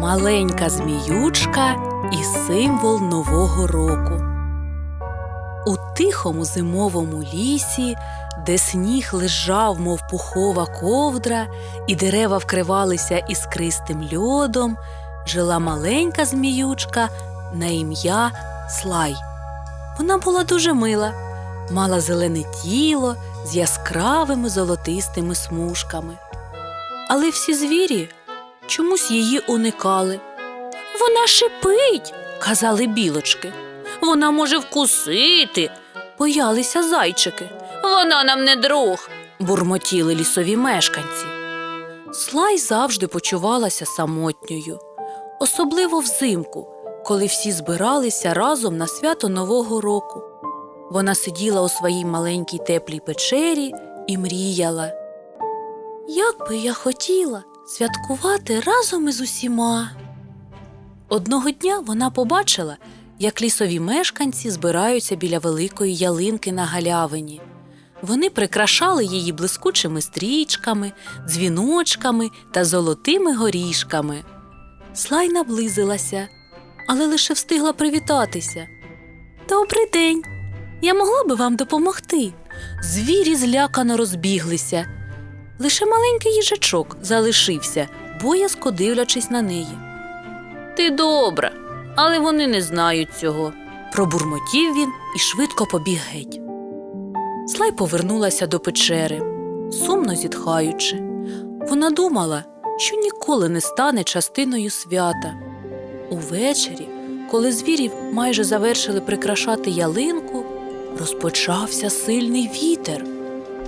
Маленька зміючка і символ Нового року. У тихому зимовому лісі, де сніг лежав, мов пухова ковдра, і дерева вкривалися іскристим льодом, жила маленька зміючка на ім'я Слай. Вона була дуже мила, мала зелене тіло з яскравими золотистими смужками. Але всі звірі чомусь її уникали. Вона шипить, казали білочки. Вона може вкусити, боялися зайчики. Вона нам не друг, бурмотіли лісові мешканці. Слай завжди почувалася самотньою, особливо взимку, коли всі збиралися разом на свято Нового року. Вона сиділа у своїй маленькій теплій печері і мріяла. Як би я хотіла святкувати разом із усіма. Одного дня вона побачила, як лісові мешканці збираються біля великої ялинки на галявині. Вони прикрашали її блискучими стрічками, дзвіночками та золотими горішками. Слай наблизилася, але лише встигла привітатися. Добрий день! Я могла би вам допомогти. Звірі злякано розбіглися. Лише маленький їжачок залишився, боязко дивлячись на неї. Ти добра, але вони не знають цього. Пробурмотів він і швидко побіг геть. Слай повернулася до печери, сумно зітхаючи. Вона думала, що ніколи не стане частиною свята. Увечері, коли звірів майже завершили прикрашати ялинку, розпочався сильний вітер.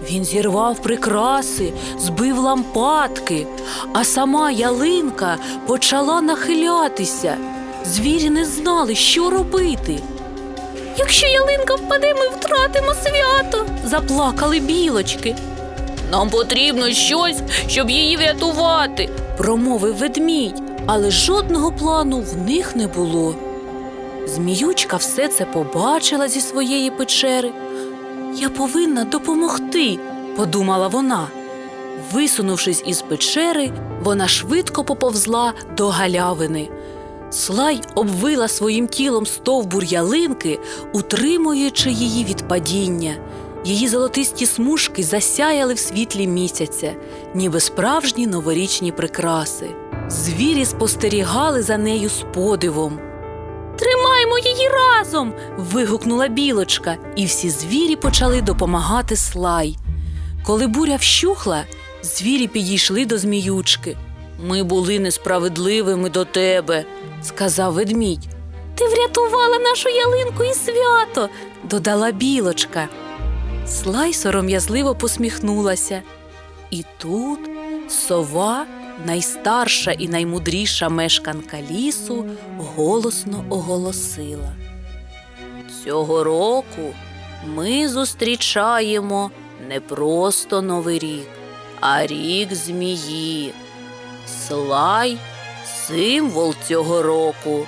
Він зірвав прикраси, збив лампадки, а сама ялинка почала нахилятися. Звірі не знали, що робити. Якщо ялинка впаде, ми втратимо свято, заплакали білочки. Нам потрібно щось, щоб її врятувати, промовив ведмідь, але жодного плану в них не було. Зміючка все це побачила зі своєї печери. Я повинна допомогти, подумала вона. Висунувшись із печери, вона швидко поповзла до галявини. Слай обвила своїм тілом стовбур ялинки, утримуючи її від падіння. Її золотисті смужки засяяли в світлі місяця, ніби справжні новорічні прикраси. Звірі спостерігали за нею з подивом. Тримаймо її разом. вигукнула білочка, і всі звірі почали допомагати слай. Коли буря вщухла, звірі підійшли до зміючки. Ми були несправедливими до тебе, сказав ведмідь. Ти врятувала нашу ялинку і свято, додала білочка. Слай сором'язливо посміхнулася. І тут сова, найстарша і наймудріша мешканка лісу, голосно оголосила. Цього року ми зустрічаємо не просто Новий рік, а рік змії. Слай символ цього року,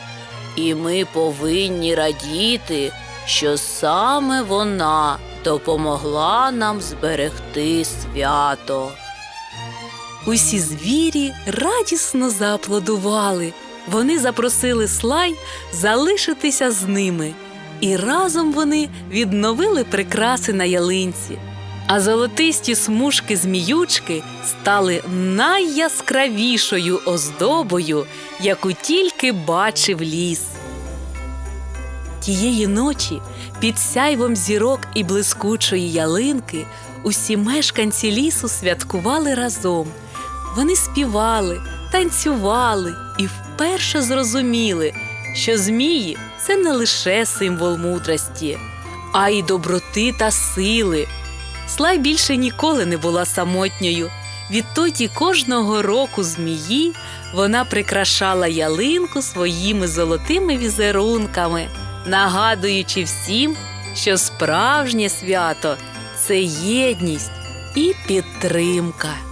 і ми повинні радіти, що саме вона допомогла нам зберегти свято. Усі звірі радісно зааплодували. Вони запросили слай залишитися з ними, і разом вони відновили прикраси на ялинці. А золотисті смужки зміючки стали найяскравішою оздобою, яку тільки бачив ліс. Тієї ночі під сяйвом зірок і блискучої ялинки усі мешканці лісу святкували разом. Вони співали, танцювали і вперше зрозуміли, що змії це не лише символ мудрості, а й доброти та сили. Слай більше ніколи не була самотньою. Відтоді кожного року змії вона прикрашала ялинку своїми золотими візерунками, нагадуючи всім, що справжнє свято це єдність і підтримка.